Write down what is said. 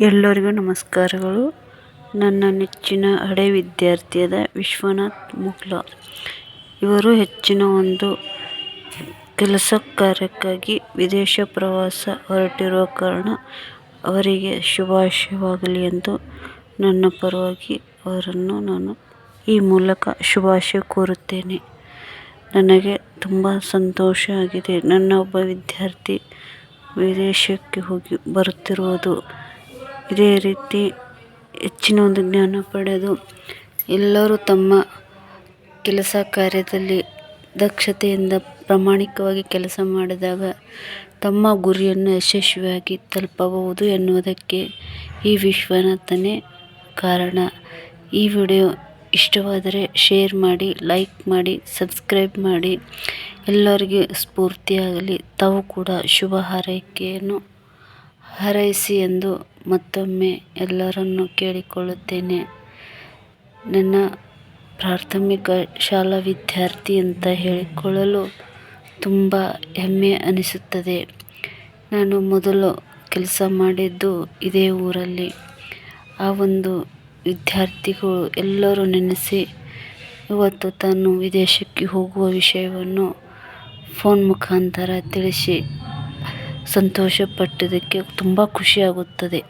ಎಲ್ಲರಿಗೂ ನಮಸ್ಕಾರಗಳು. ನನ್ನ ನೆಚ್ಚಿನ ಹಳೆ ವಿದ್ಯಾರ್ಥಿಯಾದ ವಿಶ್ವನಾಥ್ ಮುಗ್ಲಾ. ಇವರು ಹೆಚ್ಚಿನ ಒಂದು ಕೆಲಸ ಕಾರ್ಯಕ್ಕಾಗಿ ವಿದೇಶ ಪ್ರವಾಸ ಹೊರಟಿರುವ ಕಾರಣ ಅವರಿಗೆ ಶುಭಾಶಯವಾಗಲಿ ಎಂದು ನನ್ನ ಪರವಾಗಿ ಅವರನ್ನು ನಾನು ಈ ಮೂಲಕ ಶುಭಾಶಯ ಕೋರುತ್ತೇನೆ. ನನಗೆ ತುಂಬ ಸಂತೋಷ ಆಗಿದೆ. ನನ್ನ ಒಬ್ಬ ವಿದ್ಯಾರ್ಥಿ ವಿದೇಶಕ್ಕೆ ಹೋಗಿ ಬರುತ್ತಿರುವುದು. ಇದೇ ರೀತಿ ಹೆಚ್ಚಿನ ಒಂದು ಜ್ಞಾನ ಪಡೆದು ಎಲ್ಲರೂ ತಮ್ಮ ಕೆಲಸ ಕಾರ್ಯದಲ್ಲಿ ದಕ್ಷತೆಯಿಂದ ಪ್ರಾಮಾಣಿಕವಾಗಿ ಕೆಲಸ ಮಾಡಿದಾಗ ತಮ್ಮ ಗುರಿಯನ್ನು ಯಶಸ್ವಿಯಾಗಿ ತಲುಪಬಹುದು ಎನ್ನುವುದಕ್ಕೆ ಈ ವಿಶ್ವನಾಥನೇ ಕಾರಣ. ಈ ವಿಡಿಯೋ ಇಷ್ಟವಾದರೆ ಶೇರ್ ಮಾಡಿ, ಲೈಕ್ ಮಾಡಿ, ಸಬ್ಸ್ಕ್ರೈಬ್ ಮಾಡಿ. ಎಲ್ಲರಿಗೆ ಸ್ಫೂರ್ತಿಯಾಗಲಿ. ತಾವು ಕೂಡ ಶುಭ ಹಾರೈಕೆಯನ್ನು ಹಾರೈಸಿ ಎಂದು ಮತ್ತೊಮ್ಮೆ ಎಲ್ಲರನ್ನು ಕೇಳಿಕೊಳ್ಳುತ್ತೇನೆ. ನನ್ನ ಪ್ರಾಥಮಿಕ ಶಾಲಾ ವಿದ್ಯಾರ್ಥಿ ಅಂತ ಹೇಳಿಕೊಳ್ಳಲು ತುಂಬ ಹೆಮ್ಮೆ ಅನಿಸುತ್ತದೆ. ನಾನು ಮೊದಲು ಕೆಲಸ ಮಾಡಿದ್ದು ಇದೇ ಊರಲ್ಲಿ. ಆ ಒಂದು ವಿದ್ಯಾರ್ಥಿಗಳು ಎಲ್ಲರೂ ನೆನೆಸಿ ಇವತ್ತು ತಾನು ವಿದೇಶಕ್ಕೆ ಹೋಗುವ ವಿಷಯವನ್ನು ಫೋನ್ ಮುಖಾಂತರ ತಿಳಿಸಿ ಸಂತೋಷಪಟ್ಟಿದ್ದಕ್ಕೆ ತುಂಬ ಖುಷಿಯಾಗುತ್ತದೆ.